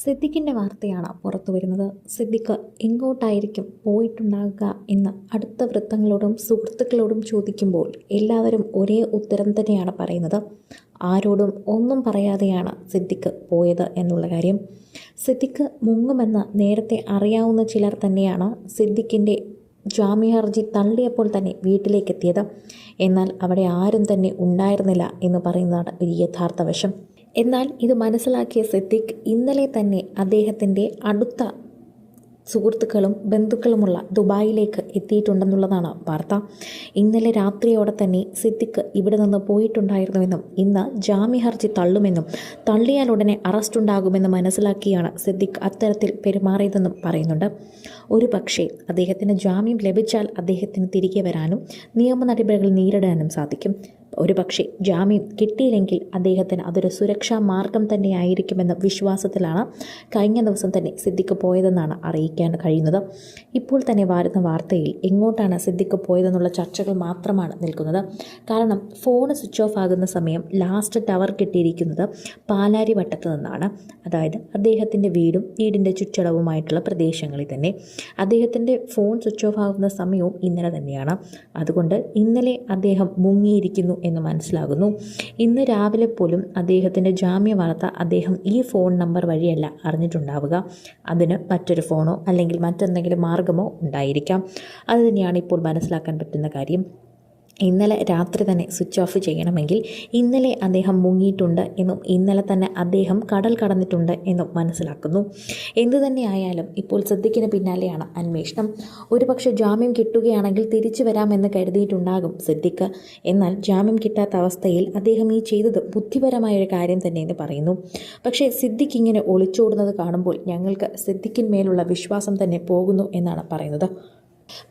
സിദ്ദിഖിന്റെ വാർത്തയാണ് പുറത്തു വരുന്നത്. സിദ്ദിഖ് എങ്ങോട്ടായിരിക്കും പോയിട്ടുണ്ടാകുക എന്ന് അടുത്ത വൃത്തങ്ങളോടും സുഹൃത്തുക്കളോടും ചോദിക്കുമ്പോൾ എല്ലാവരും ഒരേ ഉത്തരം തന്നെയാണ് പറയുന്നത്. ആരോടും ഒന്നും പറയാതെയാണ് സിദ്ദിഖ് പോയത് എന്നുള്ള കാര്യം. സിദ്ദിഖ് മുങ്ങുമെന്ന് നേരത്തെ അറിയാവുന്ന ചിലർ തന്നെയാണ് സിദ്ദിഖിന്റെ ജാമ്യ ഹർജി തള്ളിയപ്പോൾ തന്നെ വീട്ടിലേക്കെത്തിയത്. എന്നാൽ അവിടെ ആരും തന്നെ ഉണ്ടായിരുന്നില്ല എന്ന് പറയുന്നതാണ് ഒരു യഥാർത്ഥ വശം. എന്നാൽ ഇത് മനസ്സിലാക്കിയ സിദ്ദിഖ് ഇന്നലെ തന്നെ അദ്ദേഹത്തിന്റെ അടുത്ത സുഹൃത്തുക്കളും ബന്ധുക്കളുമുള്ള ദുബായിലേക്ക് എത്തിയിട്ടുണ്ടെന്നുള്ളതാണ് വാർത്ത. ഇന്നലെ രാത്രിയോടെ തന്നെ സിദ്ദിഖ് ഇവിടെ നിന്ന് പോയിട്ടുണ്ടായിരുന്നുവെന്നും ഇന്ന് ജാമ്യ ഹർജി തള്ളുമെന്നും തള്ളിയാൽ ഉടനെ അറസ്റ്റ് ഉണ്ടാകുമെന്ന് മനസ്സിലാക്കിയാണ് സിദ്ദിഖ് അത്തരത്തിൽ പെരുമാറിയതെന്നും പറയുന്നുണ്ട്. ഒരു പക്ഷേ അദ്ദേഹത്തിന് ജാമ്യം ലഭിച്ചാൽ അദ്ദേഹത്തിന് തിരികെ വരാനും നിയമ നടപടികൾ നേരിടാനും സാധിക്കും. ഒരു പക്ഷേ ജാമ്യം കിട്ടിയില്ലെങ്കിൽ അദ്ദേഹത്തിന് അതൊരു സുരക്ഷാ മാർഗം തന്നെയായിരിക്കുമെന്ന വിശ്വാസത്തിലാണ് കഴിഞ്ഞ ദിവസം തന്നെ സിദ്ദിഖ് പോയതെന്നാണ് അറിയിക്കാൻ കഴിയുന്നത്. ഇപ്പോൾ തന്നെ വരുന്ന വാർത്തയിൽ എങ്ങോട്ടാണ് സിദ്ദിഖ് പോയതെന്നുള്ള ചർച്ചകൾ മാത്രമാണ് നിൽക്കുന്നത്. കാരണം ഫോൺ സ്വിച്ച് ഓഫ് ആകുന്ന സമയം ലാസ്റ്റ് ടവർ കിട്ടിയിരിക്കുന്നത് പാലാരി വട്ടത്ത് നിന്നാണ്. അതായത് അദ്ദേഹത്തിന്റെ വീടും വീടിന്റെ ചുറ്റളവുമായിട്ടുള്ള പ്രദേശങ്ങളിൽ തന്നെ. അദ്ദേഹത്തിന്റെ ഫോൺ സ്വിച്ച് ഓഫ് ആകുന്ന സമയവും ഇന്നലെ തന്നെയാണ്. അതുകൊണ്ട് ഇന്നലെ അദ്ദേഹം മുങ്ങിയിരിക്കുന്നു എന്ന് മനസ്സിലാകുന്നു. ഇന്ന് രാവിലെ പോലും അദ്ദേഹത്തിന്റെ ജാമ്യ വാർത്ത അദ്ദേഹം ഈ ഫോൺ നമ്പർ വഴിയല്ല അറിഞ്ഞിട്ടുണ്ടാവുക. അതിന് മറ്റൊരു ഫോണോ അല്ലെങ്കിൽ മറ്റെന്തെങ്കിലും മാർഗമോ ഉണ്ടായിരിക്കാം. അത് തന്നെയാണ് ഇപ്പോൾ മനസ്സിലാക്കാൻ പറ്റുന്ന കാര്യം. ഇന്നലെ രാത്രി തന്നെ സ്വിച്ച് ഓഫ് ചെയ്യണമെങ്കിൽ ഇന്നലെ അദ്ദേഹം മുങ്ങിയിട്ടുണ്ട് എന്നും ഇന്നലെ തന്നെ അദ്ദേഹം കടൽ കടന്നിട്ടുണ്ട് എന്നും മനസ്സിലാക്കുന്നു. എന്തു തന്നെയായാലും ഇപ്പോൾ സിദ്ദിഖിന് പിന്നാലെയാണ് അന്വേഷണം. ഒരുപക്ഷെ ജാമ്യം കിട്ടുകയാണെങ്കിൽ തിരിച്ചു വരാമെന്ന് കരുതിയിട്ടുണ്ടാകും സിദ്ദിഖ് എന്നാൽ ജാമ്യം കിട്ടാത്ത അവസ്ഥയിൽ അദ്ദേഹം ഈ ചെയ്തത് ബുദ്ധിപരമായ ഒരു കാര്യം തന്നെയെന്ന് പറയുന്നു. പക്ഷേ സിദ്ദിഖ് ഇങ്ങനെ ഒളിച്ചോടുന്നത് കാണുമ്പോൾ ഞങ്ങൾക്ക് സിദ്ദിഖിന്മേലുള്ള വിശ്വാസം തന്നെ പോകുന്നു എന്നാണ് പറയുന്നത്.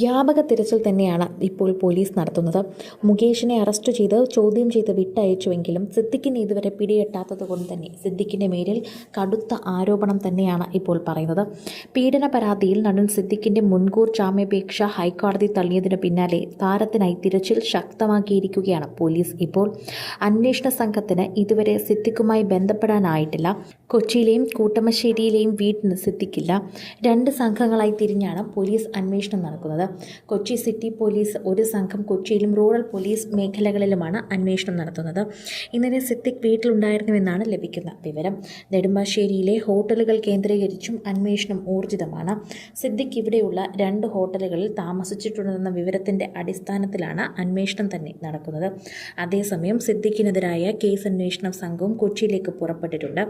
വ്യാപക തിരച്ചിൽ തന്നെയാണ് ഇപ്പോൾ പോലീസ് നടത്തുന്നത്. മുകേഷിനെ അറസ്റ്റ് ചെയ്ത് ചോദ്യം ചെയ്ത് വിട്ടയച്ചുവെങ്കിലും സിദ്ദിഖിനെ ഇതുവരെ പിടിയെട്ടാത്തത് കൊണ്ട് തന്നെ സിദ്ദിഖിന്റെ മേലിൽ കടുത്ത ആരോപണം തന്നെയാണ് ഇപ്പോൾ പറയുന്നത്. പീഡന പരാതിയിൽ നടൻ സിദ്ദിഖിന്റെ മുൻകൂർ ജാമ്യാപേക്ഷ ഹൈക്കോടതി തള്ളിയതിനു പിന്നാലെ താരത്തിനായി തിരച്ചിൽ ശക്തമാക്കിയിരിക്കുകയാണ് പോലീസ് ഇപ്പോൾ. അന്വേഷണ സംഘത്തിന് ഇതുവരെ സിദ്ദിഖുമായി ബന്ധപ്പെടാനായിട്ടില്ല. കൊച്ചിയിലെയും കൂട്ടമശ്ശേരിയിലെയും വീട്ടിന് സിദ്ദിഖില്ല രണ്ട് സംഘങ്ങളായി തിരിഞ്ഞാണ് പോലീസ് അന്വേഷണം നടക്കുന്നത്. കൊച്ചി സിറ്റി പോലീസ് ഒരു സംഘം കൊച്ചിയിലും റൂറൽ പോലീസ് മേഖലകളിലുമാണ് അന്വേഷണം നടത്തുന്നത്. ഇന്നലെ സിദ്ദിഖ് വീട്ടിലുണ്ടായിരുന്നുവെന്നാണ് ലഭിക്കുന്ന വിവരം. നെടുമ്പാശ്ശേരിയിലെ ഹോട്ടലുകൾ കേന്ദ്രീകരിച്ചും അന്വേഷണം ഊർജിതമാണ്. സിദ്ദിഖ് ഇവിടെയുള്ള രണ്ട് ഹോട്ടലുകളിൽ താമസിച്ചിട്ടുണ്ടെന്ന വിവരത്തിന്റെ അടിസ്ഥാനത്തിലാണ് അന്വേഷണം തന്നെ നടക്കുന്നത്. അതേസമയം സിദ്ദിഖിനെതിരായ കേസ് അന്വേഷണ സംഘവും കൊച്ചിയിലേക്ക് പുറപ്പെട്ടിട്ടുണ്ട്.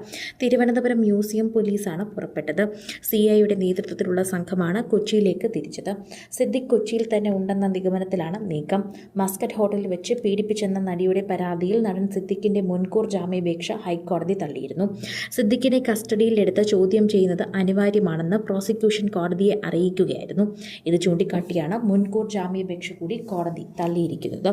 തിരുവനന്തപുരം മ്യൂസിയം പോലീസാണ് പുറപ്പെട്ടത്. സി ഐയുടെ നേതൃത്വത്തിലുള്ള സംഘമാണ് കൊച്ചിയിലേക്ക് തിരിച്ചത്. സിദ്ദിഖ് കൊച്ചിയിൽ തന്നെ ഉണ്ടെന്ന നിഗമനത്തിലാണ് നീക്കം. മസ്കറ്റ് ഹോട്ടലിൽ വെച്ച് പീഡിപ്പിച്ചെന്ന നടിയുടെ പരാതിയിൽ നടൻ സിദ്ദിഖിന്റെ മുൻകൂർ ജാമ്യപേക്ഷ ഹൈക്കോടതി തള്ളിയിരുന്നു. സിദ്ദിഖിനെ കസ്റ്റഡിയിലെടുത്ത് ചോദ്യം ചെയ്യുന്നത് അനിവാര്യമാണെന്ന് പ്രോസിക്യൂഷൻ കോടതിയെ അറിയിക്കുകയായിരുന്നു. ഇത് ചൂണ്ടിക്കാട്ടിയാണ് മുൻകൂർ ജാമ്യാപേക്ഷ കൂടി കോടതി തള്ളിയിരിക്കുന്നത്.